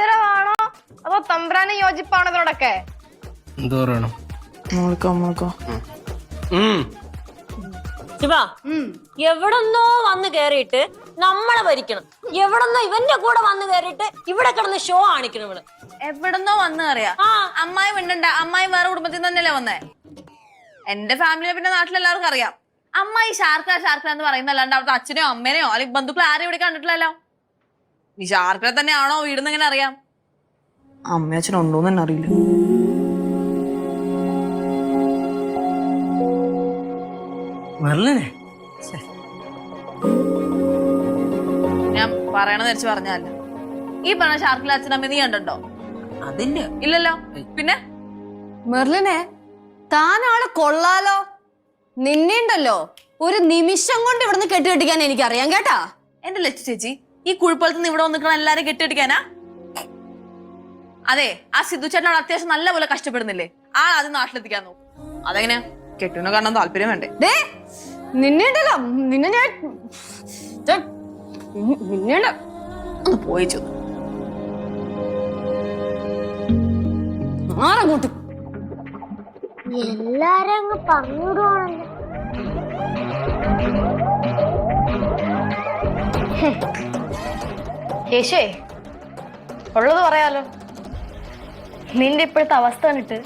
ഉത്തരവാണോ? അതോ തമ്പ്രാന് യോജിപ്പാണോ ഇതിനോടൊക്കെ എന്തോ പറയണം. ശിവ എവിടെന്നോ വന്ന് കേറിയിട്ട് നമ്മളെ ഭരിക്കണം. എവിടെന്നോ ഇവന്റെ കൂടെ വന്ന് കേറിയിട്ട് ഇവിടെ കിടന്ന് ഷോ കാണിക്കണം ഇവൾ. എവിടെന്നോ വന്ന് അറിയാ ആ. അമ്മായി പെണ്ണുണ്ട അമ്മായി വേറെ കുടുംബത്തിൽ നിന്ന് തന്നെയല്ലേ വന്നേ? എന്റെ ഫാമിലിയെ പിന്നെ നാട്ടിലെല്ലാവർക്കും അറിയാം. അമ്മായി ഷാർക്ക ഷാർക്ക എന്ന് പറയുന്നല്ലാണ്ട് അവിടുത്തെ അച്ഛനെയോ അമ്മേനെയോ അല്ലെങ്കിൽ ബന്ധുക്കൾ ആരും ഇവിടെ കണ്ടിട്ടില്ലല്ലോ? ഈ ഷാർക്ക തന്നെയാണോ വീട് എങ്ങനെ അറിയാം? അമ്മയച്ഛനുണ്ടോന്ന് തന്നെ അറിയില്ല. മെർലിനെ ഞാൻ പറയണ ധരിച്ച് പറഞ്ഞല്ല ഈ പറഞ്ഞ ഷാർക്കിലെ അച്ഛനമ്മ നീ കണ്ടോ അതിന്. ഇല്ലല്ലോ. പിന്നെ? മെർലിനെ താനാൾ ആൾ കൊള്ളാലോ? നിന്നെണ്ടല്ലോ ഒരു നിമിഷം കൊണ്ട് ഇവിടുന്ന് കെട്ടുകെട്ടിക്കാൻ എനിക്കറിയാം കേട്ടാ? എന്റെ ലച്ചു ചേച്ചി? ഈ കുഴിപ്പുറത്ത് നിന്ന് ഇവിടെ വന്നിട്ട് എല്ലാരും കെട്ടിയടിക്കാനാ അതെ ആ സിദ്ധു ചേട്ടനോട് അത്യാവശ്യം നല്ല പോലെ കഷ്ടപ്പെടുന്നില്ലേ? ആ അത് നാട്ടിലെത്തിക്കാൻ നോക്കും. അതെങ്ങനെയാ കെട്ടുന്ന കാരണം താല്പര്യം വേണ്ടേ? ദേ നിന്നെയുണ്ടല്ലോ നിന്നെ ഞാൻ ഛെ, നി- നിന്നെയുണ്ട് ഒന്ന് പോയി ചെന്നു. മാറങ്ങോട്ട് എല്ലാരും അങ്ങ് പറഞ്ഞിടുവാണല്ലോ യേശുവേ ഉള്ളത് പറയാലോ. നിന്റെ ഇപ്പോഴത്തെ അവസ്ഥ കണ്ടിട്ട്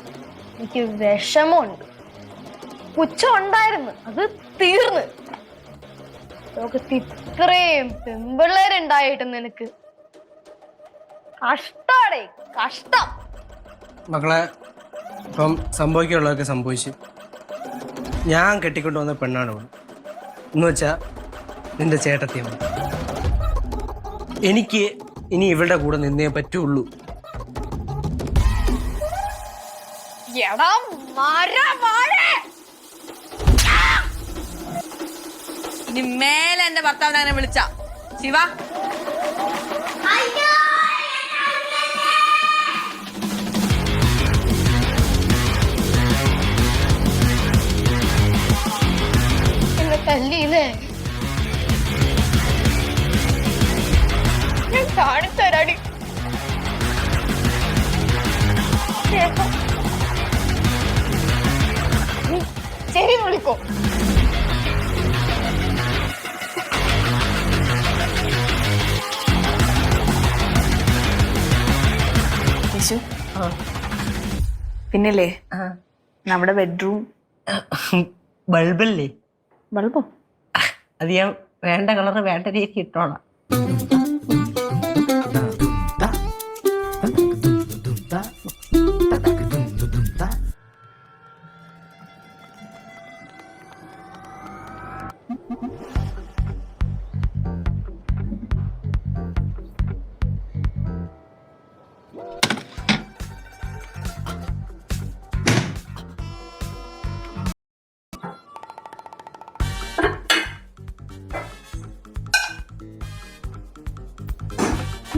എനിക്ക് വിഷമമുണ്ട്. പുച്ഛം ഉണ്ടായിരുന്നു അത് തീർന്ന്. ലോകത്ത് ഇത്രയും പെമ്പിള്ളേരുണ്ടായിട്ട് നിനക്ക്. കഷ്ടാടേ കഷ്ടം. മക്കളെ ഇപ്പം സംഭവിക്കാനുള്ളതൊക്കെ സംഭവിച്ചു ഞാൻ കെട്ടിക്കൊണ്ടുവന്ന പെണ്ണാണ് എന്ന് വെച്ചാ നിന്റെ ചേട്ടത്തിയമ്മ. എനിക്ക് ഇനി ഇവളുടെ കൂടെ നിന്നേ പറ്റുള്ളൂ. എടാ ഇനി മേലെ എന്റെ ഭർത്താവിനെ അങ്ങനെ വിളിച്ച. ശിവ. എന്നെ തല്ലിയില്ലേ? കാണിത്തരാടി. ശരി വിളിക്കോ യേശു. പിന്നില്ലേ? നമ്മുടെ ബെഡ്റൂം. ബൾബല്ലേ? ബൾബോ? അത് ഞാൻ വേണ്ട കളറ് വേണ്ട രീതി ഇട്ടോളാം.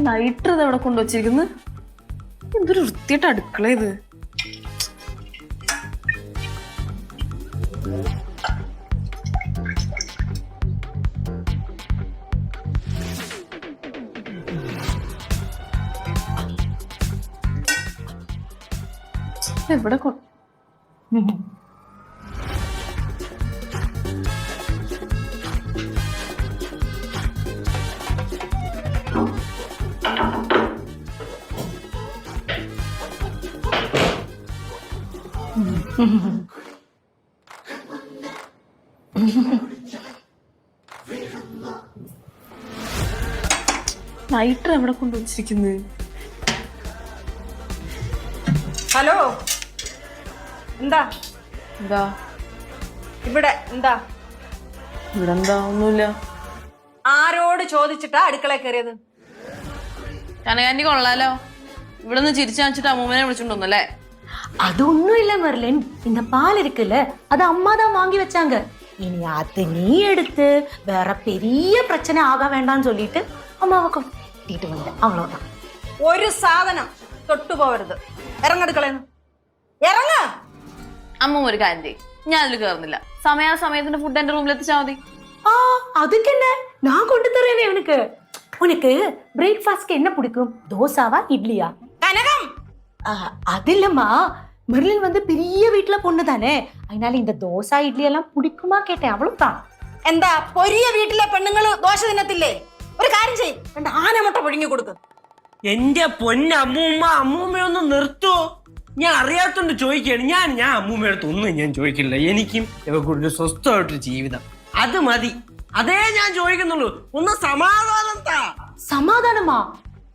നൈട്ര് ഇത് അവിടെ കൊണ്ടുവച്ചിരിക്കുന്നു എന്തൊരു വൃത്തിയായിട്ട് അടുക്കള ഇത്. എവിടെ കൊ നൈട്ര് എവിടെ കൊണ്ടുവച്ചിരിക്കുന്നത് ഹലോ? എന്താ? എന്താ? ഇവിടെ എന്താ? ഇവിടെ എന്താ? ഒന്നുമില്ല. ആരോട് ചോദിച്ചിട്ടാ അടുക്കള കയറിയത്? കനകാന്റി കൊള്ളാലോ. ഇവിടെ നിന്ന് ചിരിച്ചു കാണിച്ചിട്ട് അമ്മൂമ്മനെ വിളിച്ചോണ്ടല്ലേ அது ஒண்ணும் இல்ல மெர்லின் இந்த பால் இருக்குல்ல அது அம்மா தான் வாங்கி வச்சாங்க இனி அது நீ எடுத்து வேற பெரிய பிரச்சனை ஆக வேண்டாம்னு சொல்லிட்டு அம்மாவை கூட்டிட்டு வந்தேன் அவ்வளவுதான் ഒരു സാധനം തൊട്ടുപോകരുത് ഇറങ്ങടുക്കളയെന്ന് ഇറങ്ങ അമ്മ ഒരു കാര്യം ചെയ്യും ഞാൻ അതിൽ കയറുന്നില്ല സമയാസമയത്തിന്റെ ഫുഡ് എന്റെ റൂമിൽ എത്തിച്ചാൽ മതി ஆ அதுக்கு என்ன நான் கொண்டு தரேனே இவனுக்கு உனக்கு பிரேக்ஃபாஸ்ட்க்கு என்ன பிடிக்கும் தோசாவா இட்லியா കനകം ஆ, அது இல்லம்மா மெர்லின் வந்து பெரிய வீட்ல பொண்ணு தானே அதனால இந்த தோசா இட்லி எல்லாம் பிடிக்குமா கேட்டேன் அவ்வளவுதான் എന്താ പൊരിയ വീട്ടിലെ പെണ്ണുങ്ങള് ദോശ തിന്നത്തില്ലേ ഒരു കാര്യം ചെയ്യും രണ്ട് ആനമുട്ട പുഴുങ്ങി കൊടുക്കും എന്റെ പൊന്നമ്മൂമ്മ അമ്മൂമ്മയൊന്ന് നിർത്തുവോ ഞാൻ അറിയാത്തോണ്ട് ചോദിക്കുകയാണ് ഞാൻ ഞാൻ അമ്മൂമ്മയടുത്ത് ഒന്നും ഞാൻ ചോദിക്കില്ല എനിക്കും ഇവക്കൊരു സ്വസ്ഥമായിട്ടൊരു ജീവിതം അത് മതി അതേ ഞാൻ ചോദിക്കുന്നുള്ളൂ ഒന്ന് സമാധാനം താ சமாதானமா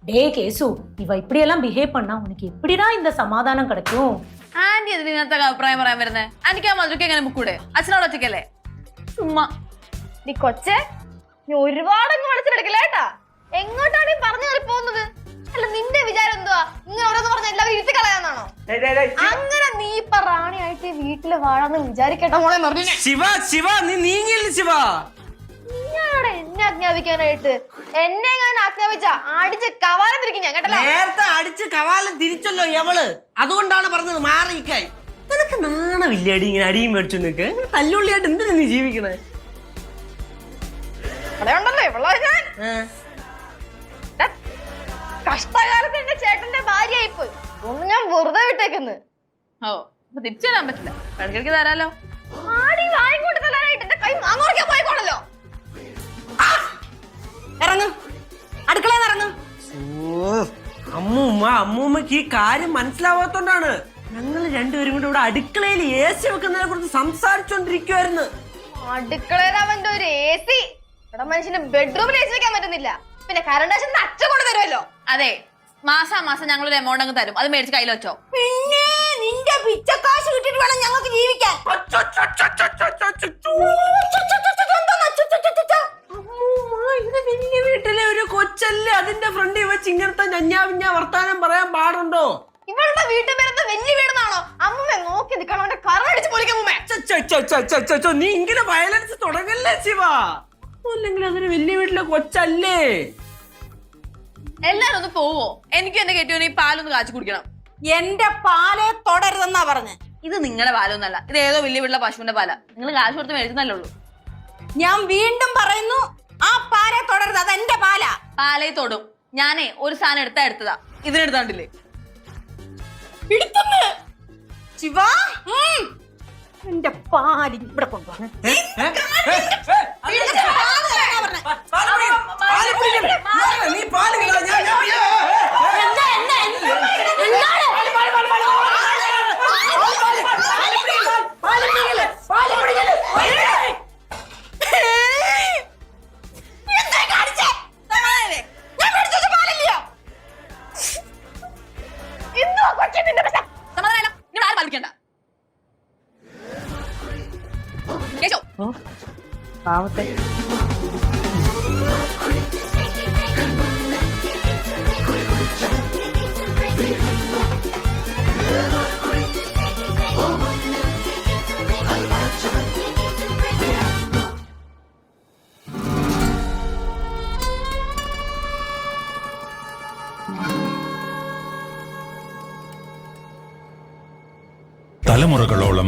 டே கேசு இவ இப்படியெல்லாம் பிஹேவ் பண்ணா உனக்கு எப்படிடா இந்த சமாதானம் கிடைக்கும் ആന്റി അതിന് ഇതിനകത്ത് അഭിപ്രായം പറയാൻ വരുന്നത് എനിക്ക് ആ മധുരക്ക് എങ്ങനെ ബുക്കൂടെ അച്ഛനോട് ഒറ്റയ്ക്കല്ലേ ചുമ്മാ നീ കൊച്ചെ നീ ഒരുപാടങ്ങ് മനസ്സിലെടുക്കില്ല കേട്ടാ എങ്ങോട്ടാണ് ഈ പറഞ്ഞു കയറി പോകുന്നത് അല്ല നിന്റെ വിചാരം എന്തുവാ ഇങ്ങനെ ഓരോന്ന് പറഞ്ഞ എല്ലാവരും ഇരുത്തി കളയാന്നാണോ അങ്ങനെ നീ ഇപ്പൊ റാണിയായിട്ട് ഈ വീട്ടില് വാഴാന്ന് വിചാരിക്കട്ടെ മോളെ മറിഞ്ഞ ശിവ ശിവ നീ നീങ്ങില്ല ശിവ ഞാനവിടെ എന്നെ ആജ്ഞാപിക്കാനായിട്ട്. എന്നെ ഞാൻ ആജ്ഞാപിച്ച അടിച്ച് കവാലം തിരിക്കും ഞാൻ കേട്ടല്ലോ? നേരത്തെ അടിച്ച് കവാലം തിരിച്ചല്ലോ എവൾ അതുകൊണ്ടാണ് പറഞ്ഞത് മാറിയിക്കായി നിനക്ക് നാണമില്ലേടി ഇങ്ങനെ അടിയും മേടിച്ചു നിൽക്ക് തല്ലുള്ളിയായിട്ട് എന്തിനാ നീ ജീവിക്കണേ? ഉണ്ടല്ലോ ഇവളോ ഞാൻ. കഷ്ടകാലത്ത് എന്റെ ചേട്ടന്റെ ഭാര്യയായിപ്പോയി. ഒന്ന് ഞാൻ വെറുതെ വിട്ടേക്കുന്നു. ഓ അപ്പൊ തിരിച്ചു തരാൻ പറ്റില്ല. ഇടയ്ക്കിടയ്ക്ക് തരാലോ. ആടി വാങ്ങിക്കൊണ്ട് തരാനായിട്ട് എന്റെ കൈ മാങ്ങോറിക്കാൻ പോയിക്കോളല്ലോ. ഇറങ്ങ്. അടുക്കളയിൽ ഇറങ്ങ്. ഓ അമ്മൂമ്മ അമ്മൂമ്മക്ക് ഈ കാര്യം മനസ്സിലാവാത്തോണ്ടാണ്. ഞങ്ങൾ രണ്ടുപേരും കൂടെ ഇവിടെ അടുക്കളയിൽ എ സി വെക്കുന്നതിനെ കുറിച്ച് സംസാരിച്ചോണ്ടിരിക്കുവായിരുന്നു. അടുക്കളയിൽ അവന്റെ ഒരു എ സി ഇവിടെ മനുഷ്യന് ബെഡ്റൂമിൽ എ സി വെക്കാൻ പറ്റുന്നില്ല. പിന്നെ കറണ്ട് അച്ഛൻ അച്ഛൻ കൊണ്ട് തരുമല്ലോ. അതെ മാസാ മാസം ഞങ്ങൾ ഒരു എമൗണ്ട് അങ്ങ് തരും. അത് മേടിച്ച് കയ്യിൽ വെച്ചോ. പിന്നെ നിന്റെ പിച്ചക്കാശ് കിട്ടിട്ട് വേണം ഞങ്ങൾക്ക് ജീവിക്കാൻ. ഇത് വലിയ വീട്ടിലെ ഒരു കൊച്ചല്ലേ? അതിന്റെ ഫ്രണ്ടിൽ വെച്ച് ഇങ്ങനത്തെ ഞഞ്ഞാ പിഞ്ഞാ വർത്താനം പറയാൻ പാടുണ്ടോ? ഇവളുടെ വീട്ടിൽ വരുന്ന വലിയ വീടെന്നാണോ? അമ്മ നോക്കി നിൽക്കണം അവന്റെ കറടിച്ച് പൊളിക്കാൻ ഛ, നീ ഇങ്ങനെ വയലൻസ് തുടങ്ങല്ലേ ശിവ? അല്ലെങ്കിൽ അതൊരു വലിയ വീട്ടിലെ കൊച്ചല്ലേ? എല്ലാരും ഒന്ന് പോവോ. എനിക്ക് എന്റെ കെട്ടിയോനെ ഈ പാലൊന്ന് കാച്ചു കുടിക്കണം. എന്റെ പാലെ തൊടരുതെന്നാ പറഞ്ഞ്. ഇത് നിങ്ങളുടെ പാലൊന്നല്ല. ഇത് ഏതോ വലിയ വീട്ടിലെ പശുവിന്റെ പാലാ. നിങ്ങൾ കാശ് കൊടുത്ത് മേടിക്കുന്നല്ലേ ഉള്ളൂ. ഞാൻ വീണ്ടും പറയുന്നു ആ പാലെ തൊടരുത്. അത് എന്റെ പാലാ. പാലേ തൊടും. ഞാനേ ഒരു സാധനം എടുത്താ എടുത്തതാ. ഇതിനെടുത്താണ്ടില്ലേ? എടുത്തന്ന്. ശിവ. എന്റെ പാൽ ഇവിടെ കൊണ്ടുവന്നു. കേശോ പാവത്തെ. തലമുറകളോളം